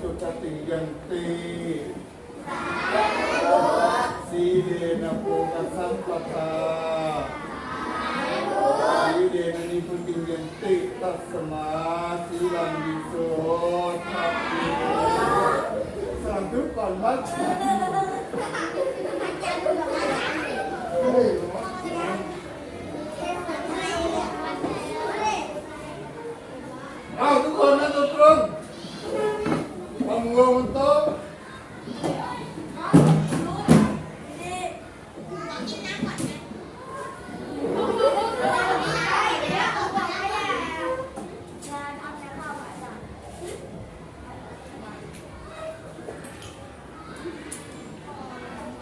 สุขติยันติสีเรนะโภคสัมปทาสีเรนะนิพุติยันติตัสมาสีลังวิโสทัพพิสาธุก่อนวัด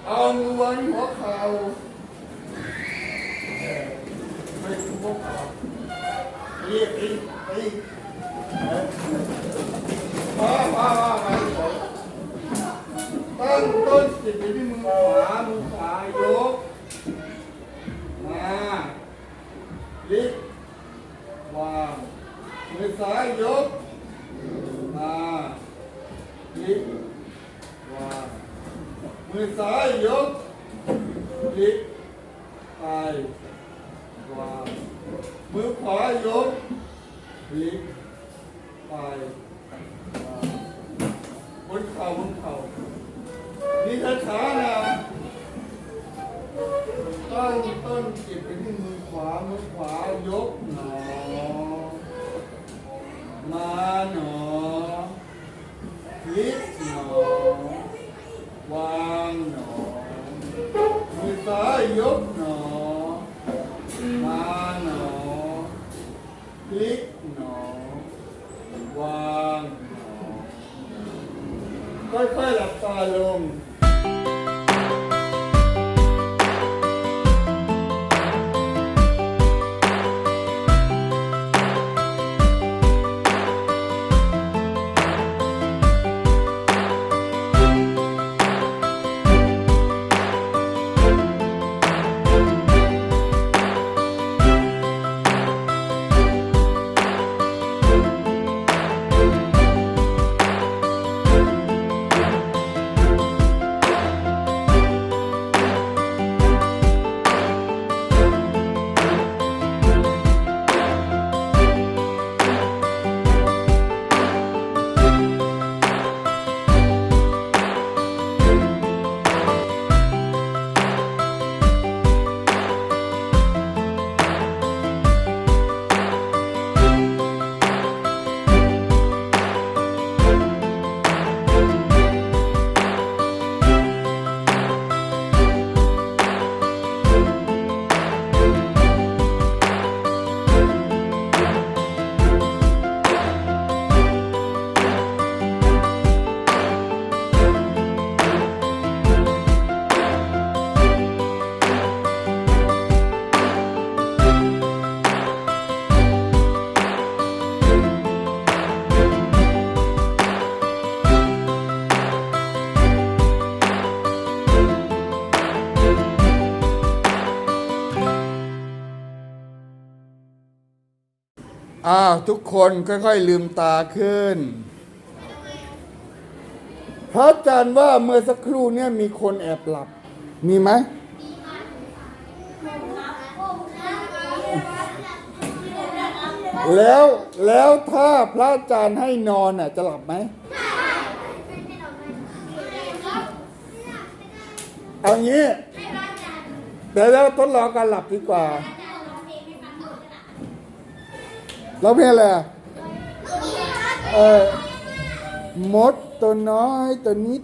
เอามือวางหัวเข่าเออไม่ถูกหัวเข่าเรียกอีกอีกมามามามาตั้งต้นจิตอยู่ที่มือขวามือขวายกมาลิกวางมือซ้ายยก มาลิกวาง มือซ้ายยกลิกไปวางมือขวายกลิกไปขวาบนเข่าบนเข่านี่ช้าๆนะตั้งต้นจิตไปที่มือขวามือขวายกหนอมาหนอพลิกหนอ วางหนอมือซ้ายยกหนอม อ้าวทุกคนค่อยๆลืมตาขึ้น พระอาจารย์ว่าเมื่อสักครู่เนี่ยมีคนแอบหลับ มีไหมแล้วแล้วถ้าพระอาจารย์ให้นอนน่ะจะหลับไหมเอางี้เดี๋ยวเราทดลองการหลับดีกว่า เราเพลงอะไรอะเออมดตัวน้อยตัวนิด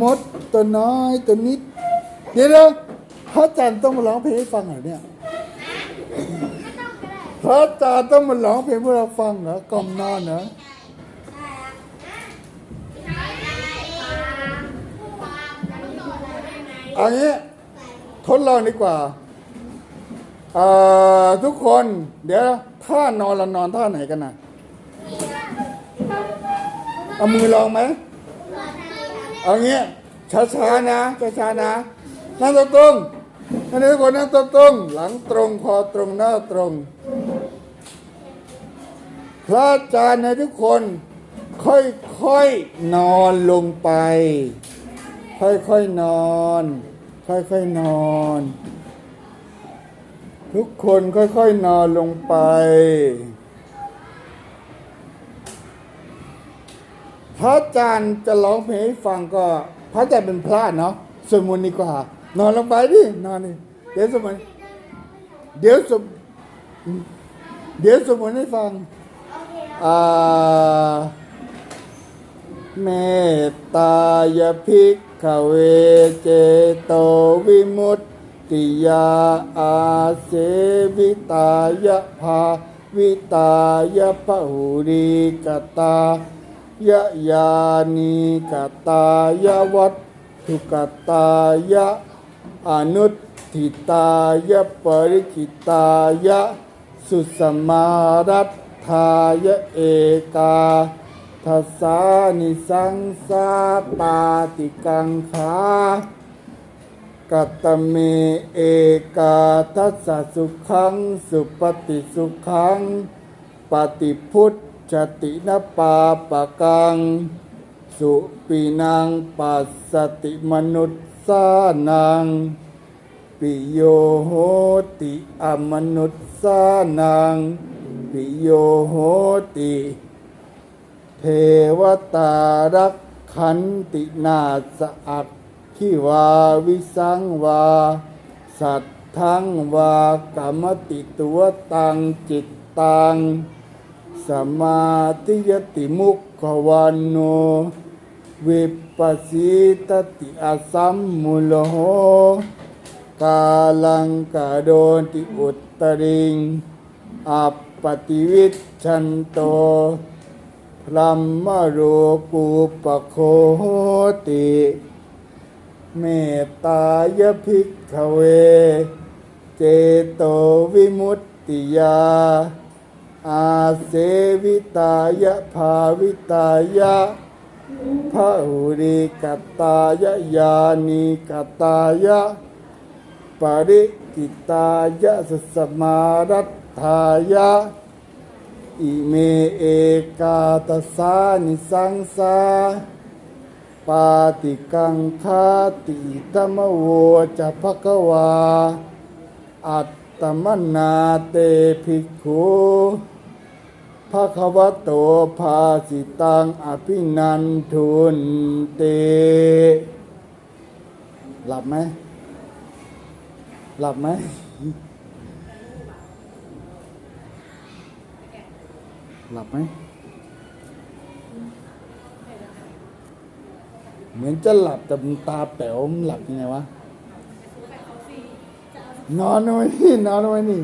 มดตัวน้อยตัวนิด เดี๋ยวพระอาจารย์ต้องมาร้องเพลงให้ฟังเหน่อเนี่ยพระอาจารย์ต้องมาร้องเพลงให้เราฟังเหรอกล่อมนอนเหรออะได้ความความจะไม่ต่อเลยได้ไหมเอางี้ทดลองดีกว่าทุกคนเดี๋ยว ท่านอนเรานอนท่าไหนกันนะเอามือลองไหมเอางี้ช้าๆนะช้าๆนะนั่งตรงๆนั่นทุกคนนั่งตรงๆหลังตรงคอตรงหน้าตรง พระอาจารย์ให้ทุกคนค่อยๆนอนลงไป ค่อยๆนอน ค่อยๆนอน ทุกคนค่อยๆนอนลงไป พระอาจารย์จะร้องเพลงให้ฟังก็ พระอาจารย์เป็นพระเนาะสวดมนต์ดีกว่า นอนลงไปดิ นอนดิเดี๋ยวสวดมนต์เดี๋ยวสวดเดี๋ยวสวดมนต์ให้ฟังอ่าเมตตายภิกขเวเจโตวิมุตต ติยาอาเสวิตายภาวิตายะพหุริกตายะยานิกตายะวัตถุกตายะอนุติตายะปริจิตายะสุสมารัตทายะเอกาทัสสานิสังสาปาติกังขา กัตเมเอกาทัสสุขังสุปฏิสุขังปฏิพุทธตินปาปะกัง สุปีนังปัสสติมนุษสานังปิโยโหติอมนุษสานังปิโยโหติเทวตารักขันตินาสอัก ขิวาวิสังวา สัตทังวากรรมติตัวตังจิตตังสมาธิยติมุขขวันโนวิปัสสิตติอาสัมมุลโหกาลังกาโดนติอุตตริงอัปปติวิชันโตพรัมมโรกูปะโคติ เมตตายภิกขเว เจโตวิมุตติยา อาเสวิตายะภาวิตายะพระหุริกตายะยานิกตายะปริกิตายะสสมารัตถายะ อิเมเอกาตสานิสังสา ปาติกังคาติตมโวจะภะคะวา อัตตมนาเตภิกขุภะคะวะโตภาสิตังอภินันทุนเต หลับไหม หลับไหม หลับไหม เหมือนจะหลับแต่มันตาแป๋วมันหลับยังไงวะ นอนเอาไว้นี่นอนเอาไว้นี่